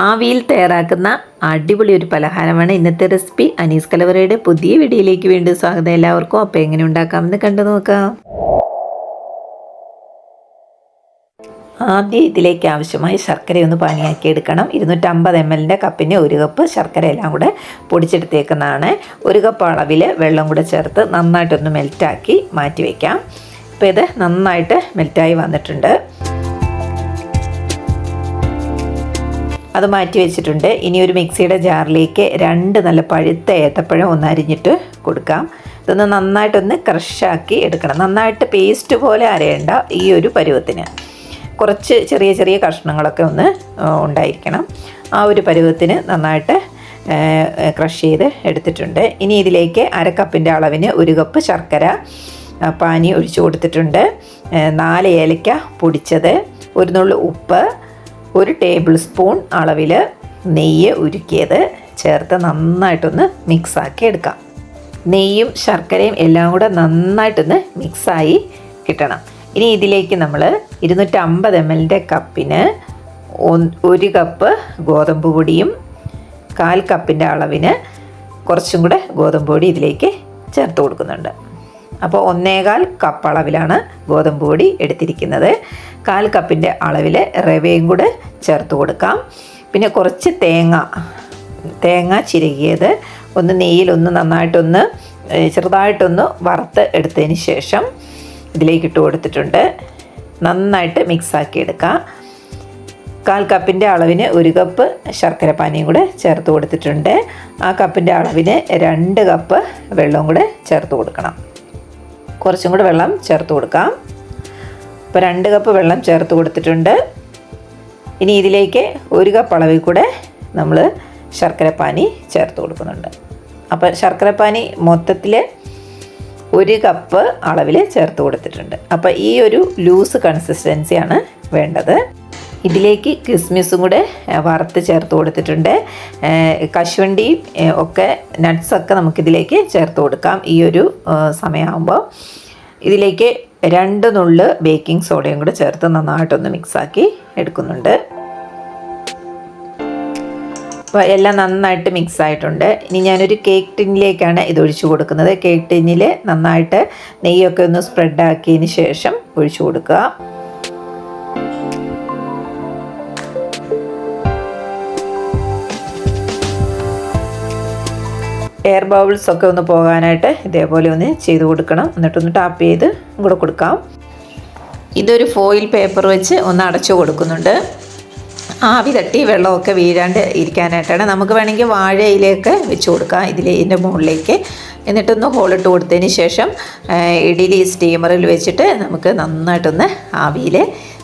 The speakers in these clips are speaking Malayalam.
ആവിയിൽ തയ്യാറാക്കുന്ന അടിപൊളി ഒരു പലഹാരമാണ് ഇന്നത്തെ റെസിപ്പി. അനീസ് കലവറയുടെ പുതിയ വീഡിയോയിലേക്ക് വീണ്ടും സ്വാഗതം. എല്ലാവർക്കും അപ്പം എങ്ങനെ ഉണ്ടാക്കാമെന്ന് കണ്ടു നോക്കാം. ആദ്യം ഇതിലേക്ക് ആവശ്യമായ ശർക്കര ഒന്ന് പാനിയാക്കി എടുക്കണം ഇരുന്നൂറ്റമ്പത് എം എല്ലിന്റെ കപ്പിന് ഒരു കപ്പ് ശർക്കര എല്ലാം കൂടെ പൊടിച്ചെടുത്തേക്കുന്നതാണ്. ഒരു കപ്പ് അളവിൽ വെള്ളം കൂടെ ചേർത്ത് നന്നായിട്ടൊന്ന് മെൽറ്റാക്കി മാറ്റി വയ്ക്കാം അപ്പോൾ ഇത് നന്നായിട്ട് മെൽറ്റായി വന്നിട്ടുണ്ട്. അത് മാറ്റി വെച്ചിട്ടുണ്ട്. ഇനി ഒരു മിക്സിയുടെ ജാറിലേക്ക് രണ്ട് നല്ല പഴുത്ത ഏത്തപ്പഴം ഒന്ന് അരിഞ്ഞിട്ട് കൊടുക്കാം. ഇതൊന്ന് നന്നായിട്ടൊന്ന് ക്രഷാക്കി എടുക്കണം. നന്നായിട്ട് പേസ്റ്റ് പോലെ അരയേണ്ട ഈ ഒരു പരുവത്തിന്. കുറച്ച് ചെറിയ ചെറിയ കഷ്ണങ്ങളൊക്കെ ഒന്ന് ഉണ്ടായിരിക്കണം. ആ ഒരു പരുവത്തിന് നന്നായിട്ട് ക്രഷ് ചെയ്ത് എടുത്തിട്ടുണ്ട്. ഇനി ഇതിലേക്ക് അര കപ്പിന്റെ അളവിന് ഒരു കപ്പ് ശർക്കര പാനി ഒഴിച്ചു കൊടുത്തിട്ടുണ്ട്. നാല് ഏലക്ക പൊടിച്ചത് ഒരു നുള്ളു ഉപ്പ് ഒരു ടേബിൾ സ്പൂൺ അളവിൽ നെയ്യ് ഉരുക്കിയത് ചേർത്ത് നന്നായിട്ടൊന്ന് മിക്സാക്കി എടുക്കാം. നെയ്യും ശർക്കരയും എല്ലാം കൂടെ നന്നായിട്ടൊന്ന് മിക്സായി കിട്ടണം. ഇനി ഇതിലേക്ക് നമ്മൾ ഇരുന്നൂറ്റമ്പത് എം എല്ലിന്റെ കപ്പിന് ഒരു കപ്പ് ഗോതമ്പ് പൊടിയും കാൽ കപ്പിന്റെ അളവിന് കുറച്ചും കൂടെ ഗോതമ്പ് പൊടി ഇതിലേക്ക് ചേർത്ത് കൊടുക്കുന്നുണ്ട്. അപ്പോൾ ഒന്നേകാൽ കപ്പ് അളവിലാണ് ഗോതമ്പ് പൊടി എടുത്തിരിക്കുന്നത്. കാൽ കപ്പിന്റെ അളവിൽ റവയും കൂടെ ചേർത്ത് കൊടുക്കാം. പിന്നെ കുറച്ച് തേങ്ങ തേങ്ങ ചിരകിയത് ഒന്ന് നെയ്യിൽ നെയ്യിലൊന്ന് നന്നായിട്ടൊന്ന് ചെറുതായിട്ടൊന്ന് വറുത്ത് എടുത്തതിന് ശേഷം ഇതിലേക്ക് ഇട്ട് കൊടുത്തിട്ടുണ്ട്. നന്നായിട്ട് മിക്സാക്കി എടുക്കാം. കാൽ കപ്പിന്റെ അളവിന് ഒരു കപ്പ് ശർക്കര പാനിയും കൂടെ ചേർത്ത് കൊടുത്തിട്ടുണ്ട്. ആ കപ്പിന്റെ അളവിന് രണ്ട് കപ്പ് വെള്ളവും കൂടെ ചേർത്ത് കൊടുക്കണം. കുറച്ചും കൂടെ വെള്ളം ചേർത്ത് കൊടുക്കാം. ഇപ്പോൾ രണ്ട് കപ്പ് വെള്ളം ചേർത്ത് കൊടുത്തിട്ടുണ്ട്. ഇനി ഇതിലേക്ക് ഒരു കപ്പ് അളവിൽ കൂടെ നമ്മൾ ശർക്കരപ്പാനി ചേർത്ത് കൊടുക്കുന്നുണ്ട്. അപ്പോൾ ശർക്കരപ്പാനി മൊത്തത്തിൽ ഒരു കപ്പ് അളവിൽ ചേർത്ത് കൊടുത്തിട്ടുണ്ട്. അപ്പോൾ ഈ ഒരു ലൂസ് കൺസിസ്റ്റൻസിയാണ് വേണ്ടത്. ഇതിലേക്ക് കിസ്മിസും കൂടെ വറുത്ത് ചേർത്ത് കൊടുത്തിട്ടുണ്ട്. കശുവണ്ടിയും ഒക്കെ നട്ട്സൊക്കെ നമുക്കിതിലേക്ക് ചേർത്ത് കൊടുക്കാം ഈ ഒരു സമയമാകുമ്പോൾ ഇതിലേക്ക് രണ്ട് നുള്ള് ബേക്കിംഗ് സോഡയും കൂടെ ചേർത്ത് നന്നായിട്ടൊന്ന് മിക്സാക്കി എടുക്കുന്നുണ്ട്. അപ്പോൾ എല്ലാം നന്നായിട്ട് മിക്സ് ആയിട്ടുണ്ട്. ഇനി ഞാനൊരു കേക്ക് ടിന്നിലേക്കാണ് ഇത് ഒഴിച്ചു കൊടുക്കുന്നത്. കേക്ക് ടിന്നിൽ നന്നായിട്ട് നെയ്യൊക്കെ ഒന്ന് സ്പ്രെഡ് ആക്കിയതിന് ശേഷം ഒഴിച്ചു കൊടുക്കുക. എയർ ബബിൾസ് ഒക്കെ ഒന്ന് പോകാനായിട്ട് ഇതേപോലെ ഒന്ന് ചെയ്ത് കൊടുക്കണം. എന്നിട്ടൊന്ന് ടാപ്പ് ചെയ്ത് ഇങ്ങോട്ട് കൊടുക്കാം. ഇതൊരു ഫോയിൽ പേപ്പർ വെച്ച് ഒന്ന് അടച്ചു കൊടുക്കുന്നുണ്ട്. ആവി തട്ടി വെള്ളമൊക്കെ വീഴാണ്ട് ഇരിക്കാനായിട്ടാണ്. നമുക്ക് വേണമെങ്കിൽ വാഴയിലേക്ക് വെച്ച് കൊടുക്കാം ഇതിൽ ഇതിന്റെ മുകളിലേക്ക്. എന്നിട്ടൊന്ന് ഹോളിട്ട് കൊടുത്തതിന് ശേഷം ഇഡലി സ്റ്റീമറിൽ വെച്ചിട്ട് നമുക്ക് നന്നായിട്ടൊന്ന് ആവിയിൽ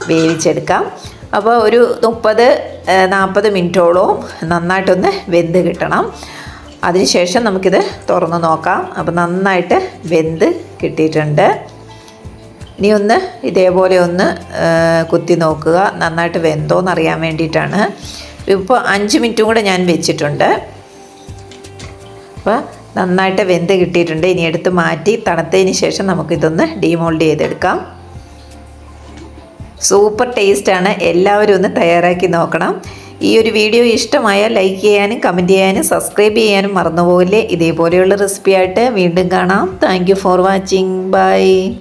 വേവിച്ചെടുക്കാം. അപ്പോൾ ഒരു മുപ്പത് നാൽപ്പത് മിനിറ്റോളവും നന്നായിട്ടൊന്ന് വെന്ത് കിട്ടണം. അതിനുശേഷം നമുക്കിത് തുറന്ന് നോക്കാം. അപ്പോൾ നന്നായിട്ട് വെന്ത് കിട്ടിയിട്ടുണ്ട്. ഇനി ഒന്ന് ഇതേപോലെ ഒന്ന് കുത്തി നോക്കുക. നന്നായിട്ട് വെന്തോന്ന് അറിയാൻ വേണ്ടിയിട്ടാണ്. ഇപ്പോൾ അഞ്ച് മിനിറ്റും കൂടെ ഞാൻ വെച്ചിട്ടുണ്ട്. അപ്പോൾ നന്നായിട്ട് വെന്ത് കിട്ടിയിട്ടുണ്ട്. ഇനി എടുത്ത് മാറ്റി തണുത്തതിന് ശേഷം നമുക്കിതൊന്ന് ഡീമോൾഡ് ചെയ്തെടുക്കാം. സൂപ്പർ ടേസ്റ്റാണ്. എല്ലാവരും ഒന്ന് തയ്യാറാക്കി നോക്കണം. ഈ ഒരു വീഡിയോ ഇഷ്ടമായാൽ ലൈക്ക് ചെയ്യാനും കമന്റ് ചെയ്യാനും സബ്സ്ക്രൈബ് ചെയ്യാനും മറന്നുപോകില്ലേ. ഇതേപോലെയുള്ള റെസിപ്പി ആയിട്ട് വീണ്ടും കാണാം. Thank for watching bye